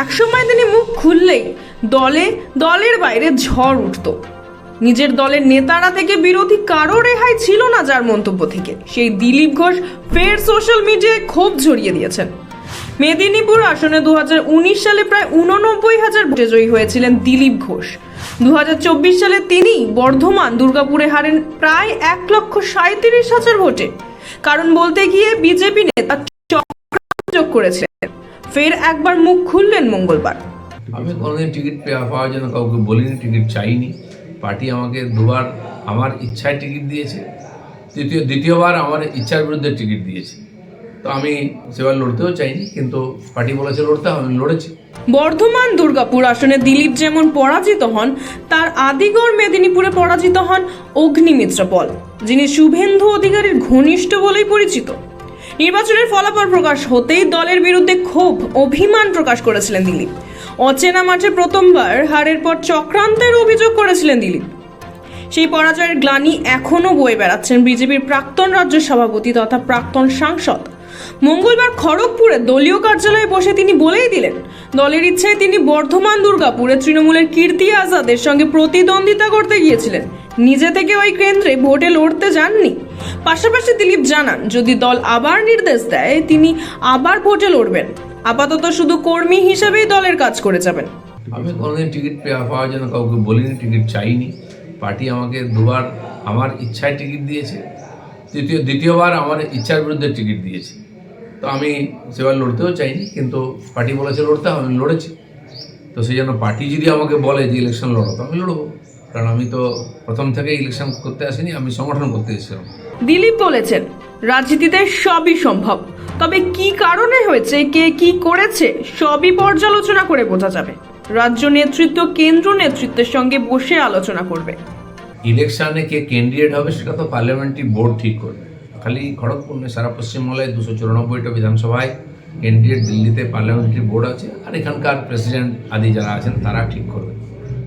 একসময় তিনি মুখ খুললেই দলে, দলের বাইরে ঝড় উঠত। নিজের দলের নেতারা থেকে বিরোধী কারও রেহাই ছিল না যার মন্তব্য থেকে। সেই দিলীপ ঘোষ ফের সোশ্যাল মিডিয়ায় ক্ষোভ ঝরিয়ে দিয়েছেন। মেদিনীপুর আসনে দু হাজার উনিশ সালে প্রায় উননব্বই হাজার ভোটে জয়ী হয়েছিলেন দিলীপ ঘোষ। দু হাজার চব্বিশ সালে তিনি বর্ধমান, দুর্গাপুরে হারেন প্রায় এক লক্ষ সাঁত্রিশ হাজার ভোটে। কারণ বলতে গিয়ে বিজেপি নেতা যোগ করেছিলেন ফের একবার মুখ খুললেন মঙ্গলবার। আমি কোনোদিন টিকিট পাওয়ার জন্য কাউকে বলিনি টিকিট চাইনি। পার্টি আমাকে দুবার আমার ইচ্ছায় টিকিট দিয়েছে। তৃতীয় দ্বিতীয়বার আমার ইচ্ছার বিরুদ্ধে টিকিট দিয়েছে। তো আমি সেবার লড়তেও চাইনি কিন্তু পার্টি বলেছে লড়তে আমি লড়েছি। বর্ধমান দুর্গাপুর আসনে দিলীপ যেমন পরাজিত হন তার আদিগড় মেদিনীপুরে পরাজিত হন অগ্নিমিত্র পল যিনি শুভেন্দু অধিকারীর ঘনিষ্ঠ বলেই পরিচিত। নির্বাচনের ফলাফল প্রকাশ হতেই দলের বিরুদ্ধে ক্ষোভ, অভিমান প্রকাশ করেছিলেন দিলীপ। অচেনা মাঠে প্রথমবার হারের পর চক্রান্তের অভিযোগ করেছিলেন দিলীপ। সেই পরাজয়ের গ্লানি এখনও বয়ে বেড়াচ্ছেন বিজেপির প্রাক্তন রাজ্য সভাপতি তথা প্রাক্তন সাংসদ মঙ্গলবার খড়গপুরে দলীয় কার্যালয়ে বসে তিনি বলেই দিলেন, দলের ইচ্ছায় তিনি বর্ধমান দুর্গাপুরে তৃণমূলের কীর্তি আজাদের সঙ্গে প্রতিদ্বন্দ্বিতা করতে গিয়েছিলেন। নিজে থেকে ওই কেন্দ্রে ভোটে লড়তে যাননি। পাশাপাশি দিলীপ জানান, যদি দল আবার নির্দেশ দেয়, তিনি আবার ভোটে লড়বেন। আপাতত শুধু কর্মী হিসেবেই দলের কাজ করে যাবেন। আমি কোনোদিন টিকিট পাওয়ার জন্য কাউকে বলিনি, টিকিট চাইনি। পার্টি আমাকে দুবার, আমার ইচ্ছায় টিকিট দিয়েছে। তৃতীয় দ্বিতীয়বার আমার ইচ্ছার বিরুদ্ধে টিকিট দিয়েছে। তো আমি সেবার লড়তেও চাইনি কিন্তু পার্টি বলেছে লড়তে হবে, আমি লড়েছি। তো সেই জন্য পার্টি যদি আমাকে বলে যে ইলেকশন লড়ো তো আমি লড়বো। কারণ আমি তো প্রথম থেকে ইলেকশন করতে আসিনি আমি সংগঠন করতে এসেছিলাম। দিলীপ বলেছেন রাজনীতিতে সবই সম্ভব। তবে কি কারণে হয়েছে কে কি করেছে সবই পর্যালোচনা করে বোঝা যাবে। রাজ্য নেতৃত্ব কেন্দ্র নেতৃত্বের সঙ্গে বসে আলোচনা করবে। ইলেকশনে কে ক্যান্ডিডেট হবে সেটা তো পার্লামেন্টারি বোর্ড ঠিক করবে। খালি খড়গপুর নয়, সারা পশ্চিমবাংলায় দুশো চুরানব্বইটা বিধানসভায় ক্যান্ডিডেট দিল্লিতে পার্লামেন্টারি বোর্ড আছে আর এখানকার প্রেসিডেন্ট আদি যারা আছেন তারা ঠিক করবে।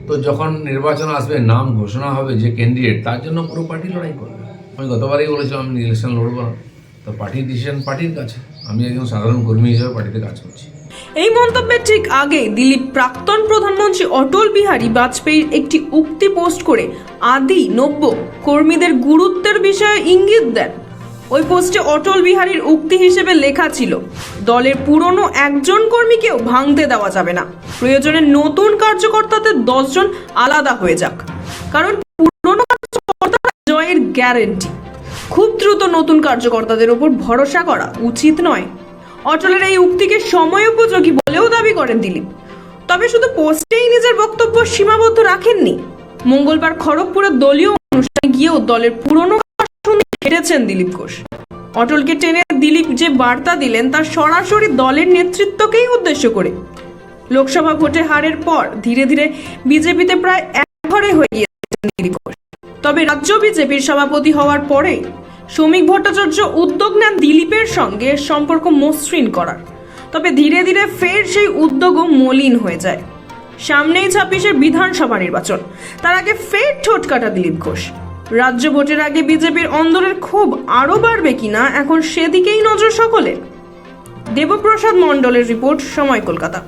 তো যখন নির্বাচন আসবে, নাম ঘোষণা হবে যে ক্যান্ডিডেট তার জন্য পুরো পার্টি লড়াই করবে। আমি গতবারই বলেছিলাম, আমি ইলেকশন লড়বো না। তো পার্টির ডিসিশন পার্টির কাছে। আমি একজন সাধারণ কর্মী হিসেবে পার্টিতে কাজ করছি। এই মন্তব্যের ঠিক আগে দিলীপ প্রাক্তন প্রধানমন্ত্রী অটল বিহারী বাজপেয়ীর একটি উক্তি পোস্ট করে আদি নব্য কর্মীদের গুরুত্বের বিষয়ে ইঙ্গিত দেন। ওই পোস্টে অটল বিহারীর উক্তি হিসেবে লেখা ছিল, দলের পুরনো একজন কর্মীকেও ভাঙতে দেওয়া যাবে না। প্রয়োজনে নতুন কার্যকর্তাদের দশজন আলাদা হয়ে যাক। কারণ পুরনো জয়ের গ্যারেন্টি। খুব দ্রুত নতুন কার্যকর্তাদের ওপর ভরসা করা উচিত নয়। অটলের এই উক্তিকে সময় উপযোগী বলেও দাবি করেন দিলীপ। তবে শুধু পোস্টেই নিজের বক্তব্য সীমাবদ্ধ রাখেননি। মঙ্গলবার খড়গপুরের দলীয় অনুষ্ঠানে গিয়েও দলের পুরনো হেঁটেছেন দিলীপ ঘোষ। অটলকে টেনে দিলীপ যে বার্তা দিলেন তা সরাসরি দলের নেতৃত্বকেই উদ্দেশ্য করে। লোকসভা ভোটে হারের পর ধীরে ধীরে বিজেপিতে প্রায় এক ঘরে হয়ে গিয়েছেন দিলীপ ঘোষ। তবে রাজ্য বিজেপির সভাপতি হওয়ার পরে শ্রমিক ভট্টাচার্য উদ্যোগ নেন দিলীপের সঙ্গে সম্পর্ক মসৃণ করার। তবে ধীরে ধীরে ফের সেই উদ্যোগও মলিন হয়ে যায়। সামনেই ছাব্বিশের বিধানসভা নির্বাচন। তার আগে ফের ঠোঁট কাটা দিলীপ ঘোষ। রাজ্য ভোটের আগে বিজেপির অন্দরের ক্ষোভ আরও বাড়বে কিনা এখন সেদিকেই নজর সকলে দেবপ্রসাদ মণ্ডলের রিপোর্ট, সময় কলকাতা।